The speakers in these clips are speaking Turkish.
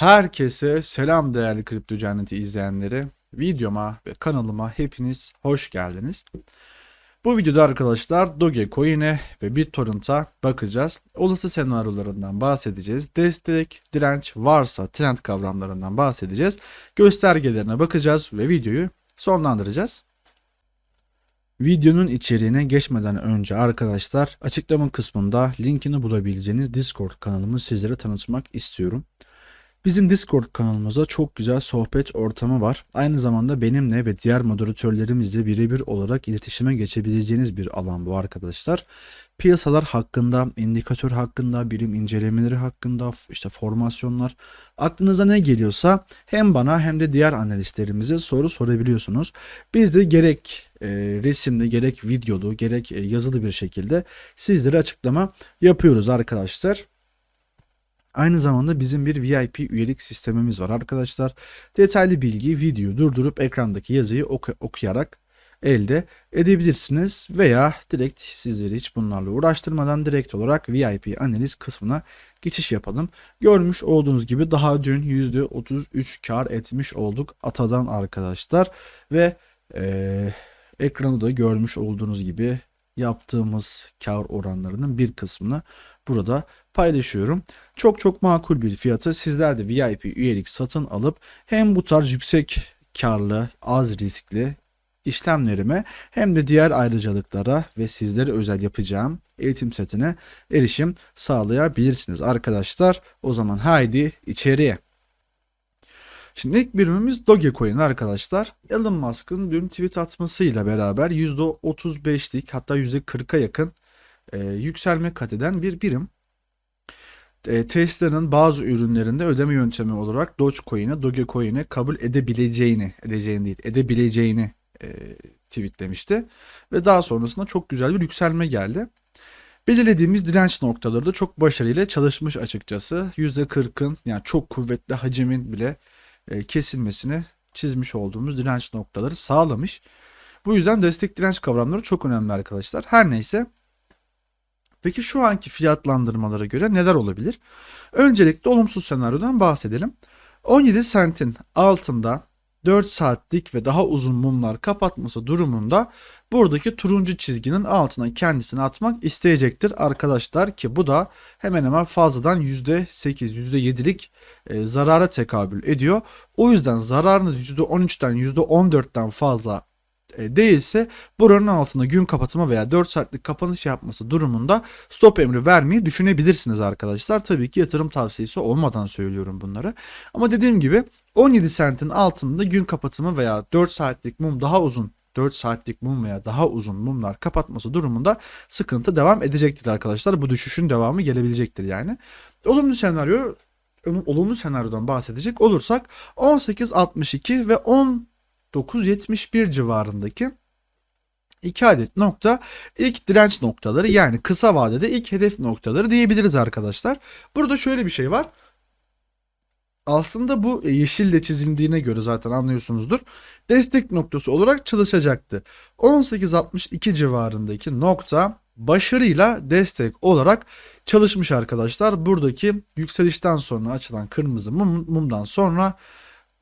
Herkese selam değerli Kripto Cenneti izleyenleri. Videoma ve kanalıma hepiniz hoş geldiniz. Bu videoda arkadaşlar Dogecoin'e ve BitTorrent'a bakacağız. Olası senaryolarından bahsedeceğiz. Destek, direnç varsa trend kavramlarından bahsedeceğiz. Göstergelerine bakacağız ve videoyu sonlandıracağız. Videonun içeriğine geçmeden önce arkadaşlar açıklama kısmında linkini bulabileceğiniz Discord kanalımı sizlere tanıtmak istiyorum. Bizim Discord kanalımızda çok güzel sohbet ortamı var. Aynı zamanda benimle ve diğer moderatörlerimizle birebir olarak iletişime geçebileceğiniz bir alan bu arkadaşlar. Piyasalar hakkında, indikatör hakkında, birim incelemeleri hakkında, işte formasyonlar, aklınıza ne geliyorsa hem bana hem de diğer analistlerimize soru sorabiliyorsunuz. Biz de gerek e, resimli, gerek videolu, gerek e, yazılı bir şekilde sizlere açıklama yapıyoruz arkadaşlar. Aynı zamanda bizim bir VIP üyelik sistemimiz var arkadaşlar. Detaylı bilgi video durdurup ekrandaki yazıyı oku- okuyarak elde edebilirsiniz veya direkt sizleri hiç bunlarla uğraştırmadan direkt olarak VIP analiz kısmına geçiş yapalım. Görmüş olduğunuz gibi daha dün %33 kar etmiş olduk Atadan arkadaşlar ve eee ekranı da görmüş olduğunuz gibi yaptığımız kar oranlarının bir kısmını burada paylaşıyorum. Çok çok makul bir fiyata sizler de VIP üyelik satın alıp hem bu tarz yüksek karlı, az riskli işlemlerime hem de diğer ayrıcalıklara ve sizlere özel yapacağım eğitim setine erişim sağlayabilirsiniz arkadaşlar. O zaman haydi içeriye. Şimdi ilk birimimiz Dogecoin arkadaşlar. Elon Musk'ın dün tweet atmasıyla beraber %35'lik hatta %40'a yakın e, yükselme kat eden bir birim. E, Tesla'nın bazı ürünlerinde ödeme yöntemi olarak Dogecoin'e, Dogecoin'e kabul edebileceğini, edeceğini değil, edebileceğini e, tweetlemişti. Ve daha sonrasında çok güzel bir yükselme geldi. Belirlediğimiz direnç noktaları da çok başarıyla çalışmış açıkçası. %40'ın yani çok kuvvetli hacimin bile kesilmesini çizmiş olduğumuz direnç noktaları sağlamış. Bu yüzden destek direnç kavramları çok önemli arkadaşlar. Her neyse. Peki şu anki fiyatlandırmalara göre neler olabilir? Öncelikle olumsuz senaryodan bahsedelim. 17 sentin altında 4 saatlik ve daha uzun mumlar kapatması durumunda buradaki turuncu çizginin altına kendisini atmak isteyecektir arkadaşlar ki bu da hemen hemen fazladan %8 %7'lik e, zarara tekabül ediyor. O yüzden zararınız %13'ten %14'ten fazla değilse buranın altında gün kapatımı veya 4 saatlik kapanış yapması durumunda stop emri vermeyi düşünebilirsiniz arkadaşlar. Tabii ki yatırım tavsiyesi olmadan söylüyorum bunları. Ama dediğim gibi 17 sentin altında gün kapatımı veya 4 saatlik mum daha uzun 4 saatlik mum veya daha uzun mumlar kapatması durumunda sıkıntı devam edecektir arkadaşlar. Bu düşüşün devamı gelebilecektir yani. Olumlu senaryo olumlu senaryodan bahsedecek olursak 18.62 ve 10 971 civarındaki iki adet nokta ilk direnç noktaları yani kısa vadede ilk hedef noktaları diyebiliriz arkadaşlar. Burada şöyle bir şey var. Aslında bu yeşille çizildiğine göre zaten anlıyorsunuzdur. Destek noktası olarak çalışacaktı. 18.62 civarındaki nokta başarıyla destek olarak çalışmış arkadaşlar. Buradaki yükselişten sonra açılan kırmızı mum, mumdan sonra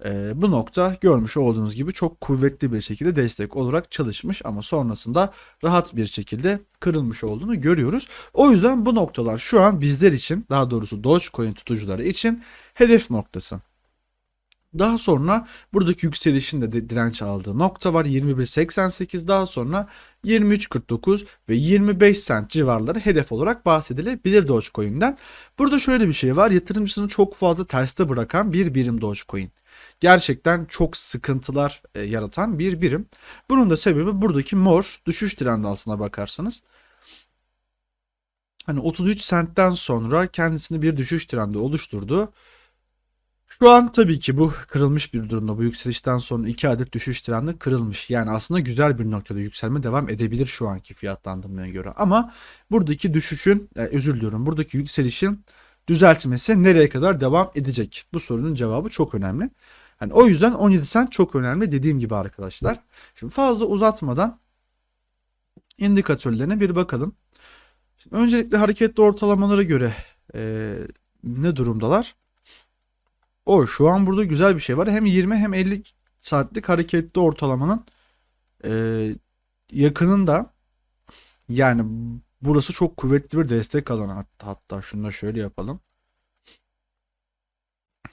e, bu nokta görmüş olduğunuz gibi çok kuvvetli bir şekilde destek olarak çalışmış ama sonrasında rahat bir şekilde kırılmış olduğunu görüyoruz. O yüzden bu noktalar şu an bizler için daha doğrusu Dogecoin tutucuları için hedef noktası. Daha sonra buradaki yükselişin de direnç aldığı nokta var 21.88 daha sonra 23.49 ve 25 cent civarları hedef olarak bahsedilebilir Dogecoin'den. Burada şöyle bir şey var yatırımcısını çok fazla terste bırakan bir birim Dogecoin gerçekten çok sıkıntılar e, yaratan bir birim. Bunun da sebebi buradaki mor düşüş trendi aslına bakarsanız. Hani 33 sentten sonra kendisini bir düşüş trendi oluşturdu. Şu an tabii ki bu kırılmış bir durumda. Bu yükselişten sonra iki adet düşüş trendi kırılmış. Yani aslında güzel bir noktada yükselme devam edebilir şu anki fiyatlandırmaya göre. Ama buradaki düşüşün, e, özür diliyorum, buradaki yükselişin düzeltmesi nereye kadar devam edecek? Bu sorunun cevabı çok önemli. Yani o yüzden 17 sent çok önemli dediğim gibi arkadaşlar. Şimdi fazla uzatmadan indikatörlerine bir bakalım. Şimdi öncelikle hareketli ortalamalara göre e, ne durumdalar? o. Şu an burada güzel bir şey var. Hem 20 hem 50 saatlik hareketli ortalamanın e, yakınında yani burası çok kuvvetli bir destek alanı. Hatta, hatta şunu da şöyle yapalım.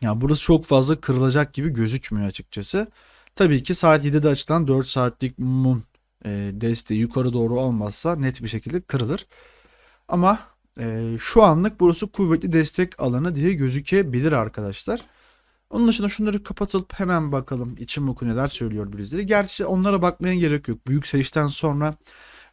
Ya burası çok fazla kırılacak gibi gözükmüyor açıkçası. Tabii ki saat 7'de açılan 4 saatlik mum e, desteği yukarı doğru olmazsa net bir şekilde kırılır. Ama e, şu anlık burası kuvvetli destek alanı diye gözükebilir arkadaşlar. Onun dışında şunları kapatılıp hemen bakalım içim oku neler söylüyor bizleri. Gerçi onlara bakmaya gerek yok. Büyük seyişten sonra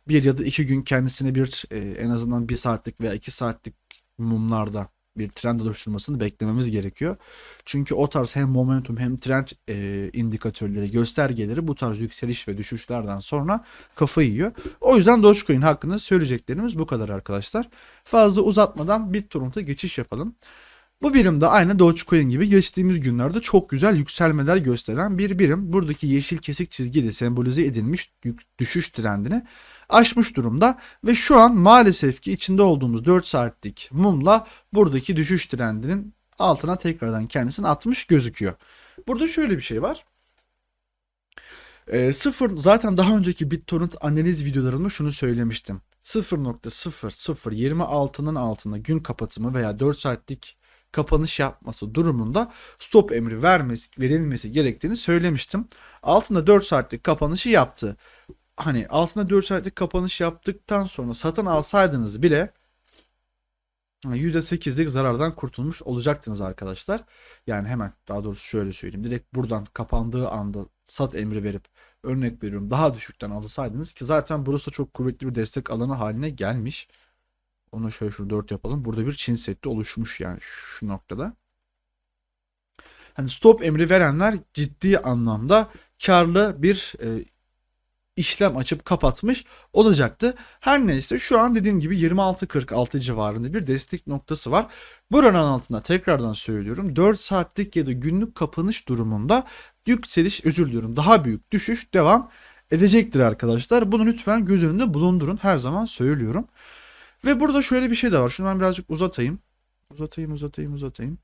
bir ya da iki gün kendisine bir e, en azından bir saatlik veya iki saatlik mumlarda bir trend oluşturmasını beklememiz gerekiyor. Çünkü o tarz hem momentum hem trend e, indikatörleri, göstergeleri bu tarz yükseliş ve düşüşlerden sonra kafayı yiyor. O yüzden Dogecoin hakkında söyleyeceklerimiz bu kadar arkadaşlar. Fazla uzatmadan BitTorrent'a geçiş yapalım. Bu birim de aynı Dogecoin gibi geçtiğimiz günlerde çok güzel yükselmeler gösteren bir birim. Buradaki yeşil kesik çizgiyle sembolize edilmiş düşüş trendini aşmış durumda ve şu an maalesef ki içinde olduğumuz 4 saatlik mumla buradaki düşüş trendinin altına tekrardan kendisini atmış gözüküyor. Burada şöyle bir şey var. E, sıfır zaten daha önceki BitTorrent analiz videolarımda şunu söylemiştim. 0.0026'nın altında gün kapatımı veya 4 saatlik kapanış yapması durumunda stop emri vermesi, verilmesi gerektiğini söylemiştim. Altında 4 saatlik kapanışı yaptı. Hani altında 4 saatlik kapanış yaptıktan sonra satın alsaydınız bile %8'lik zarardan kurtulmuş olacaktınız arkadaşlar. Yani hemen daha doğrusu şöyle söyleyeyim. Direkt buradan kapandığı anda sat emri verip örnek veriyorum daha düşükten alsaydınız ki zaten burası çok kuvvetli bir destek alanı haline gelmiş. Onu şöyle şu 4 yapalım. Burada bir Çin setti oluşmuş yani şu noktada. Hani stop emri verenler ciddi anlamda karlı bir e, işlem açıp kapatmış olacaktı. Her neyse şu an dediğim gibi 26.46 civarında bir destek noktası var. Buranın altında tekrardan söylüyorum 4 saatlik ya da günlük kapanış durumunda yükseliş özür diliyorum daha büyük düşüş devam edecektir arkadaşlar. Bunu lütfen göz önünde bulundurun her zaman söylüyorum. Ve burada şöyle bir şey de var. Şunu ben birazcık uzatayım. Uzatayım, uzatayım, uzatayım.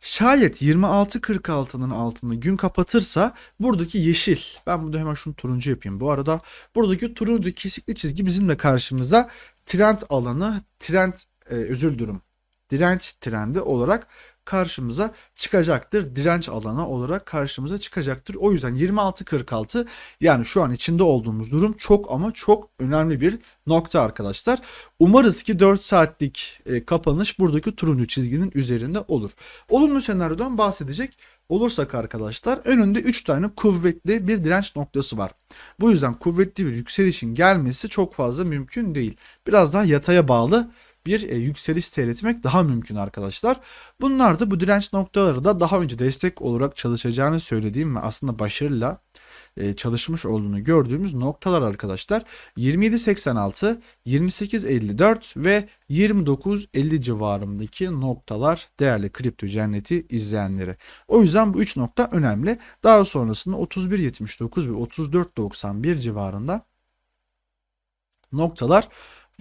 Şayet 26.46'nın altında gün kapatırsa buradaki yeşil. Ben burada hemen şunu turuncu yapayım. Bu arada buradaki turuncu kesikli çizgi bizim de karşımıza trend alanı, trend e, özür dilerim. Direnç trendi olarak karşımıza çıkacaktır. Direnç alanı olarak karşımıza çıkacaktır. O yüzden 26.46 yani şu an içinde olduğumuz durum çok ama çok önemli bir nokta arkadaşlar. Umarız ki 4 saatlik e, kapanış buradaki turuncu çizginin üzerinde olur. Olumlu senaryodan bahsedecek olursak arkadaşlar önünde 3 tane kuvvetli bir direnç noktası var. Bu yüzden kuvvetli bir yükselişin gelmesi çok fazla mümkün değil. Biraz daha yataya bağlı bir e, yükseliş seyretmek daha mümkün arkadaşlar. Bunlar da bu direnç noktaları da daha önce destek olarak çalışacağını söylediğim ve aslında başarıyla e, çalışmış olduğunu gördüğümüz noktalar arkadaşlar. 27.86, 28.54 ve 29.50 civarındaki noktalar değerli kripto cenneti izleyenleri. O yüzden bu 3 nokta önemli. Daha sonrasında 31.79 ve 34.91 civarında noktalar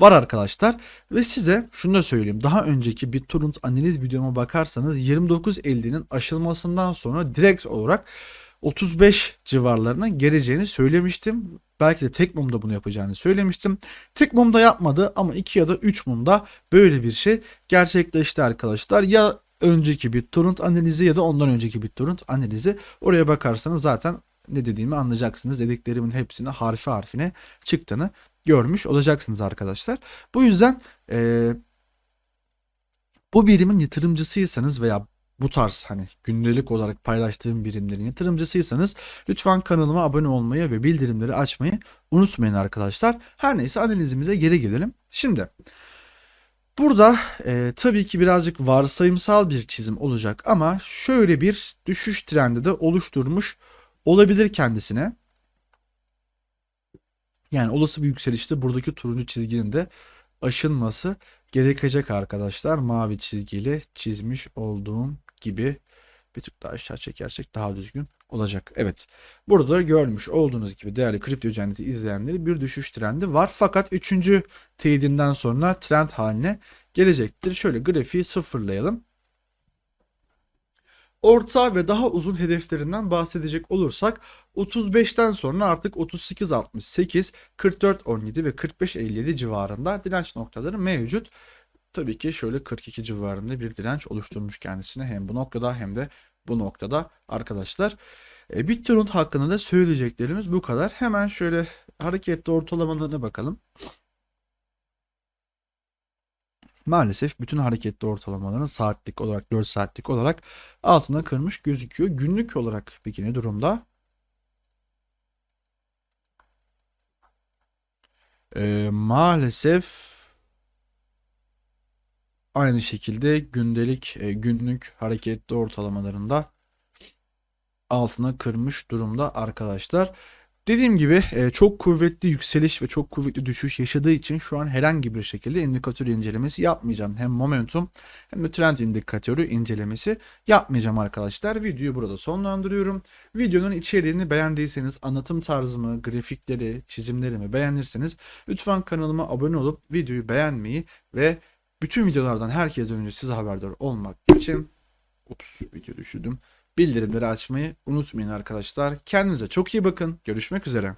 var arkadaşlar. Ve size şunu da söyleyeyim. Daha önceki BitTorrent analiz videoma bakarsanız 29.50'nin aşılmasından sonra direkt olarak 35 civarlarına geleceğini söylemiştim. Belki de tek mumda bunu yapacağını söylemiştim. Tek mumda yapmadı ama 2 ya da 3 mumda böyle bir şey gerçekleşti arkadaşlar. Ya önceki bir torrent analizi ya da ondan önceki bir torrent analizi oraya bakarsanız zaten ne dediğimi anlayacaksınız. Dediklerimin hepsine harfi harfine çıktığını görmüş olacaksınız arkadaşlar. Bu yüzden e, bu birimin yatırımcısıysanız veya bu tarz hani gündelik olarak paylaştığım birimlerin yatırımcısıysanız lütfen kanalıma abone olmayı ve bildirimleri açmayı unutmayın arkadaşlar. Her neyse analizimize geri gelelim. Şimdi burada e, tabii ki birazcık varsayımsal bir çizim olacak ama şöyle bir düşüş trendi de oluşturmuş olabilir kendisine. Yani olası bir yükselişte buradaki turuncu çizginin de aşınması gerekecek arkadaşlar. Mavi çizgiyle çizmiş olduğum gibi bir tık daha aşağı çekersek daha düzgün olacak. Evet. Burada da görmüş olduğunuz gibi değerli kripto cenneti izleyenleri bir düşüş trendi var. Fakat 3. teyidinden sonra trend haline gelecektir. Şöyle grafiği sıfırlayalım. Orta ve daha uzun hedeflerinden bahsedecek olursak 35'ten sonra artık 38.68, 44.17 ve 45.57 civarında direnç noktaları mevcut. Tabii ki şöyle 42 civarında bir direnç oluşturmuş kendisine hem bu noktada hem de bu noktada arkadaşlar. E, BitTorrent hakkında da söyleyeceklerimiz bu kadar. Hemen şöyle hareketli ortalamalarına bakalım. Maalesef bütün hareketli ortalamaların saatlik olarak 4 saatlik olarak altına kırmış gözüküyor. Günlük olarak peki ne durumda? Ee, maalesef aynı şekilde gündelik e, günlük hareketli ortalamalarında altına kırmış durumda arkadaşlar. Dediğim gibi e, çok kuvvetli yükseliş ve çok kuvvetli düşüş yaşadığı için şu an herhangi bir şekilde indikatör incelemesi yapmayacağım. Hem momentum hem de trend indikatörü incelemesi yapmayacağım arkadaşlar. Videoyu burada sonlandırıyorum. Videonun içeriğini beğendiyseniz, anlatım tarzımı, grafikleri, çizimlerimi beğenirseniz lütfen kanalıma abone olup videoyu beğenmeyi ve bütün videolardan herkesten önce size haberdar olmak için ups video düşürdüm bildirimleri açmayı unutmayın arkadaşlar. Kendinize çok iyi bakın. Görüşmek üzere.